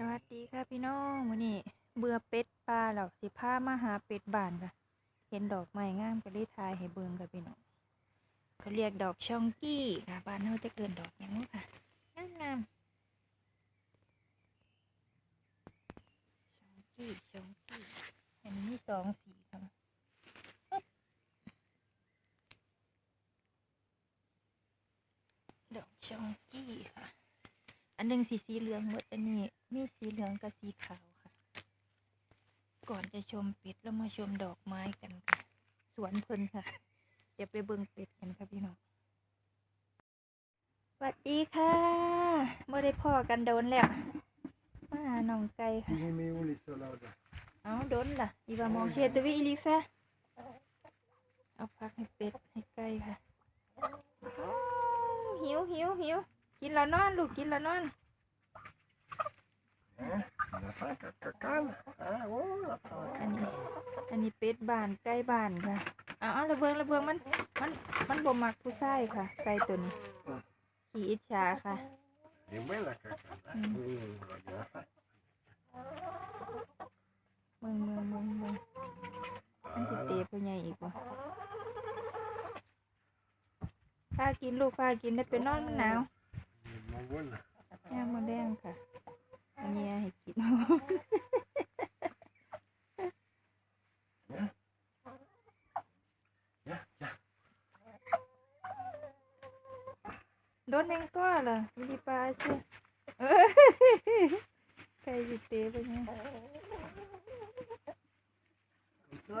สวัสดีค่ะพี่น้องวันนี้เบื่อเป็ดปลาเหล่าสิผ้ามาหาเป็ดบานค่ะ เห็นดอกไม้งามก็เลยถ่ายให้เบิ่งค่ะพี่น้องเขาเรียกดอกชองกี้ค่ะบ้านเขาจะเกินดอกอยังนี้ค่ะงามงามชองกี้ชองกี้อันนี้มีสองสีค่ะปึ๊บดอกชองกี้ค่ะ อัน หนึงสีสีเหลืองหมดอันนี้ มีสีเหลืองกับสีขาวค่ะ ก่อนจะชมเป็ดแล้วมาชมดอกไม้กันค่ะ สวนเพลินค่ะ เดี๋ยวไปเบิ่งเป็ดกันค่ะพี่น้องสวัสดีค่ะเมื่อได้พ่อกันโดนแล้วมาหาน้องไก่ค่ะ Il est mis où les salades เอาโดนล่ะ อีวามองเชียตัววิอีลีแฟเอาพักให้เป็ดให้ไก่ค่ะอ้าวหิวหิวหิว กินแล้วนอนลูกกินแล้วนอนอันนี้อันนี้เป็ดบานไก่บานค่ะเอาเอาระเบิงระเบิงมันมันมันบ่มักผู้ชายค่ะ ไก่ตัวนี้ขี้อิจฉาค่ะมืองมืองมืองมืองมันจะเตะผู้ใหญ่อีกวะพากินลูกพากินได้ไปนอนมันหนาว Elle est bon bonne ย่างมดแดงค่ะ อันนี้ให้กิน Viens, viens โดนแมงก้อเหรอวิธีปลาสิเออใครจะเตะไปเนี่ย Comme ça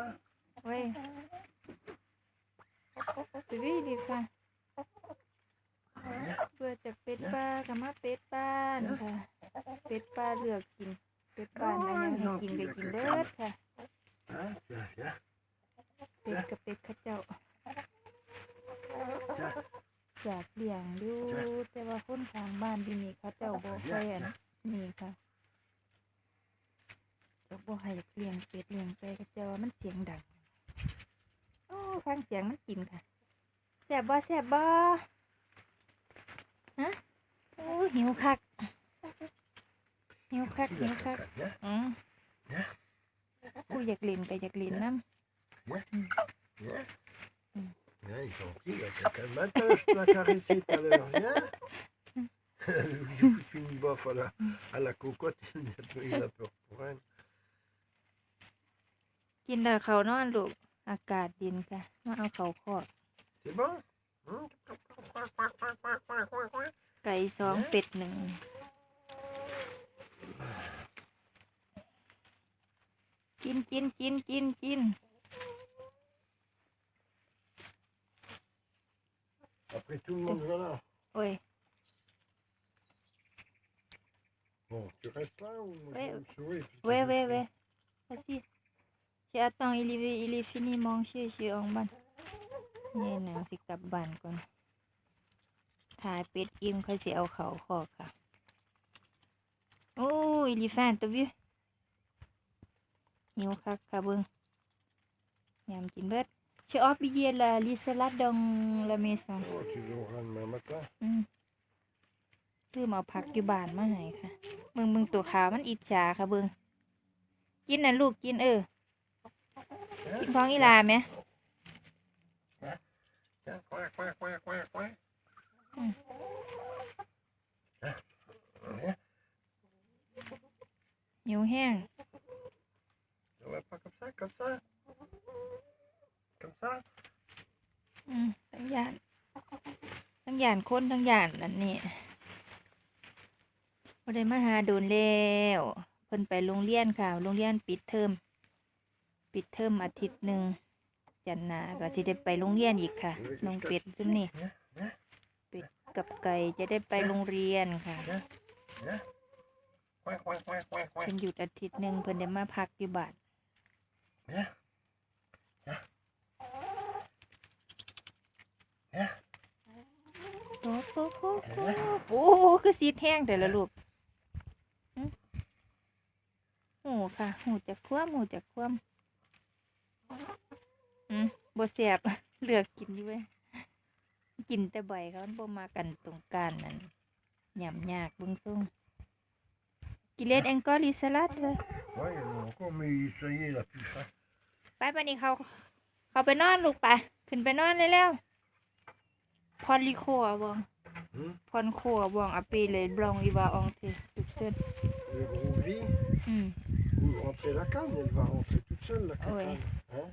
เว้ยสวีดีค่ะ เพื่อจะเป็ดปลากับมาเป็ดบ้านค่ะ เป็ดปลาเลือกกิน เป็ดบ้านอะไรยังให้กินก็กินเลิศค่ะ Hein Tiens, viens เป็ดกับเป็ดเข้าเจ้า Tiens อยากเลี้ยงดูแต่ว่าคนทางบ้านที่นี่เขาเจ้าบ่ค่อยอันนี่ค่ะก็บ่ให้เลี้ยงเป็ดเลี้ยงไก่เขาเจ้าว่ามันเสียงดัง โอ้ฟังเสียงมันกินค่ะแซ่บบ่แซ่บบ่ ฮะโอ้หิวคัก หิวคัก Qui หิว la คัก caca Viens อืมกูอยากเล่นก็อยากเล่นน้ำ Viens Mm. Viens, il est gentil la caca Maintenant, je peux la caresser tout à l'heure Viens Je lui fous une baffe à la, à la cocotte Il a peur- il a peur pour elle กินแต่เขาวนอนลูกอากาศเย็นค่ะมาเอาเขาคอก C'est bon Hum ไก่สองเป็ดหนึ่งกินกินกินกินกิน Après tout le monde voilà โอ้ย Bon, tu restes là ou je Ouais. vais me sauver parce que Ouais, je ouais, suis- ouais. Vas-y. J'ai attends, il est, il est fini manger, j'ai en ban. นี่นางสิกลับบ้านก่อนถ่ายเป็ดอิ่มค่อยสิเอาเขาคอกค่ะ โอ้ยลีแฟนตัววิวหิวคักค่ะเบิงยามกินเบิด J'ai oublié la les salades dans la maison Oh, tu l'auras demain matin อืมซื้อมาผักอยู่บ้านมาให้ค่ะเบิ่งเบิ่งตัวขาวมันอิจฉาค่ะเบิ่งกินน่ะลูกกินเออ กินของอีหลาไหม Tiens, coin, coin, coin, coin, coin. Mm. Tiens, viens. หิวแห้ง Ça va pas comme ça, comme ça Comme ça อืมทั้งยานทั้งยานคนทั้งยานนั่นนี่บ่ได้มาหาโดนแล้วเพิ่นไปโรงเรียนค่ะ โรงเรียนปิดเทอม ปิดเทอมอาทิตย์หนึ่ง จันนาก็สิได้ไปโรงเรียนอีกค่ะน้องเป็ดซุมนี่เป็ดกับไก่จะได้ไปโรงเรียนค่ะเพิ่นหยุดอาทิตย์หนึ่งเพิ่นได้มาพักอยู่บ้านโอ้โหโอ้โหโอ้คือสีแห้งแต่ละลูกหึหูค่ะหูจากคว่ำหูจากคว่ำ อืมบ่แสบเลือกกินอยู่เว้ยกินแต่ใบเขามันบ่มากันตรงกลารนั่นยำยากเบิ่งซุ่ง qu'il est encore les salades Ouais, il y en a encore, mais ça y est, il a plus faim. ไปปะนี่เขาเขาไปนอนลูกไปขึ้นไปนอนเลยแล้วพอนลิโคอะบอง Hmm พอนโคอะบองอะเปเลยบลองอีวาอองเทตุกเส้น Le gros vie, อืม vous rentrez la canne, elle va rentrer toute seule, la Ouais. canne. Hein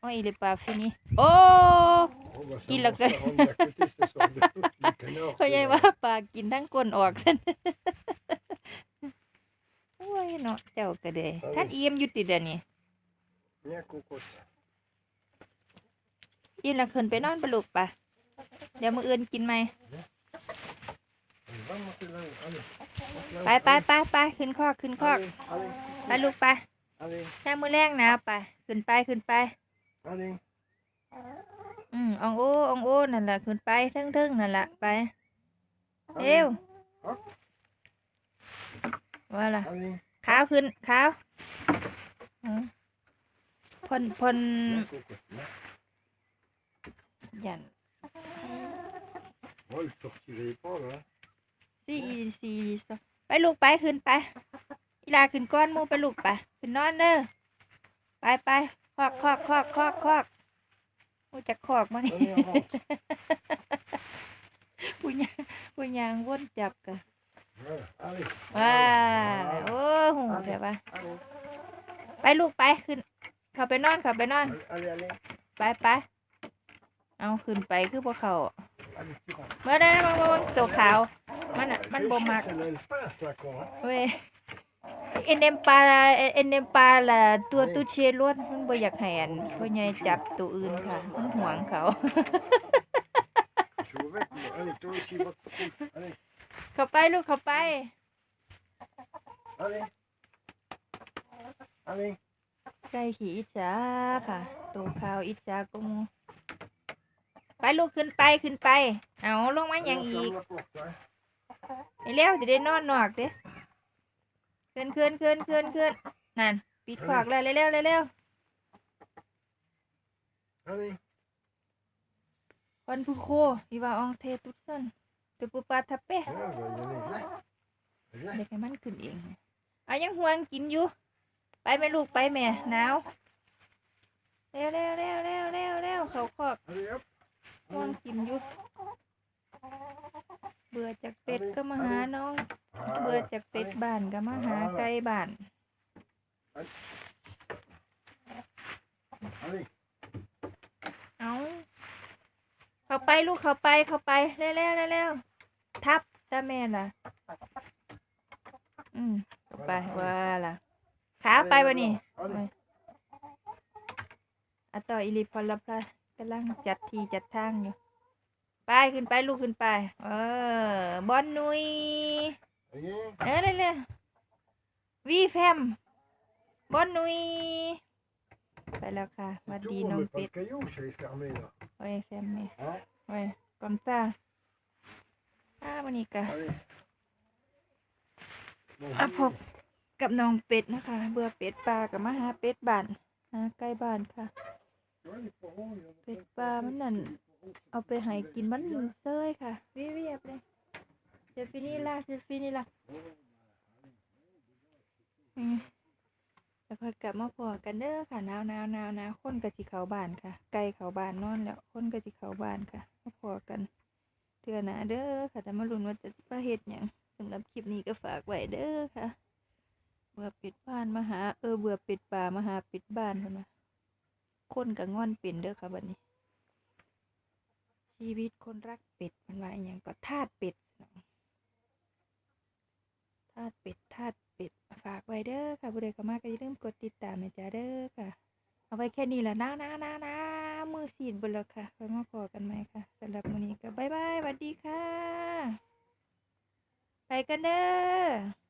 โอ้ย il est pas fini โอ้ Oh, bah, ça Il va a se que- faire rendre à côté, cette histoire de Les canards, เขาใหญ่ c'est, ว่า euh, ปลากินทั้งก้นออกซั่นโอ้ยเนาะเจ้าก็เด้ท่านเอี่ยมอยู่ติเดยวนี้ Viens, cocotte. อิ่มและขึ้นไปนอนปะลูกไปะเดี๋ยวมื้ออื่นกินไหม Allez, va monter là, allez. monte ไป là-haut. ไปไปไปขึ้นคอกขึ้นคอก Allez, allez, ไปลูกไป allez, แค่มื้อแรกนะไปขึ้นไปขึ้นไป allez. อืมอองโออองโอนั่นแหละขึ้นไปเทึ่งๆนั่นแหละไปเร็ว Hop. ว่าล่ะ Allez, ขาวขึ้นขาวอืมพนพน viens, cocotte. viens. ยัน Oh, le sortirez pas, là. สี่สี่สองไปลูกไปขึ้นไปอีลาขึ้นก้อนหมูไปลูกไปขึ้นนอนเด้อไปไปคอกคอกคอกคอกคอกมูจะคอกมานี่ Allez, on rentre. ผู้ยางผู้ยางวนจับกัน Voilà, allez. ว้า Voilà. โอ้โหเดี๋ยวไป Allez, ไปลูกไปขึ้นเขาไปนอนเขาไปนอน allez, allez. ไปไปเอาขึ้นไปคือพวกเขา Allez, tu rentres. เมื่อได้มาบนตัวขาว มันอะมันบ่มัก Celle-là, elle passe, là, quoi. hein. เว้ย เอ็นเนมปลาเอ็นเนมปลาละตัวตุเชล้วนมันบ่อยากให้อันพ่อใหญ่จับตัวอื่นค่ะมันหวงเขา เข้าไปลูกเข้าไป allez. Allez. ไก่ขี่อิจฉาค่ะตัวขาวอิจฉาก็มูไปลูกขึ้นไปขึ้นไป เอาลงมาอย่างอีกไอ้เร็วจะได้นอนนอกเด้ ขึ้นขึ้นขึ้นขึ้นขึ้นนั่นปิดขวากเลยเร็วๆเร็ว Allez. ๆคนผู้โคอีว่าอองเทตุสันตัวปูปลาทับเป้ Ouais, on va y aller, viens. Viens. เด็กให้มันขึ้นเองเอายังห่วงกินอยู่ ไปแม่ลูกไปแม่หนาวเร็วเร็วเร็วเร็วเร็วเร็วเขาคอก Allez, hop. ห่วง Allez. กินอยู่ เบื่อจากเป็ดก็มาหาน้อง เบื่อ Voilà. จากเป็ด Allez. บ้านก็มาหาไก่บ้าน Allez. เอาเข้าไปลูกเข้าไปเข้าไปเร็วเร็วเร็วเร็วทับตาแม่ล่ะ อืมเข้าไปว่าล่ะขาไปวะนี่ Allez. อะต่ออิลิพอลพลกำลังจัดทีจัดทางอยู่ ไปขึ้นไปลูกขึ้นไป เออบอนนุย Allez. เออเร็วๆวีแฟมบอนนุยไปแล้วค่ะสวัส Tout, ดี on น้อง met pas เป็ le ด caillou, c'est fermé, là. โอ้ยแฟมนี่ Hein โอ้ยกอมซ่าอ้าวันนี้กะ Allez. Bon, อะพบกับน้องเป็ดนะคะ เบื่อเป็ดปลากับมาหาเป็ดบ้านหาใกล้บ้านค่ะ ouais, les poros, il y en a เป็ดปลามันนั่นเอาไปให้กินมันเซยค่ะวิเวียบเลย เซฟินี่ล่ะเซฟินี่ล่ะอืมแล้วค่อยกลับมาพอกันเด้อค่ะหนาวหนาวหนาวหนาวคนกะสิเขาบ้านค่ะ ไก่เขาบ้านนอนแล้วคนกะสิเขาบ้านค่ะมาพอกันเทื่อหนาเด้อค่ะแต่มาลุ้นว่าจะมาเฮ็ดหยังสำหรับคลิปนี้ก็ฝากไว้เด้อค่ะ เบื่อเป็ดบ้านมาหาเออเบื่อเป็ดป่ามาหาเป็ดบ้านเพิ่นว่าคนก็งอนเป็นเด้อค่ะบัดนี้ ชีวิตคนรักเป็ดมันว่าอหย่างก็ทาสเป็ดทา สเป็ดทาดเป็ดฝากไว้เด้อค่ะบุเรกมากก็อย่าลืมกดติดตามนะจ๊ะเด้อค่ะ เอาไว้แค่นี้แหละนะนะนะนะมือสีดบนแล้วค่ะไว้มาพอกันไหมค่ะสำหรับวันนี้ก็บ๊ายบายสวัสดีค่ะ ไปกันเด้อ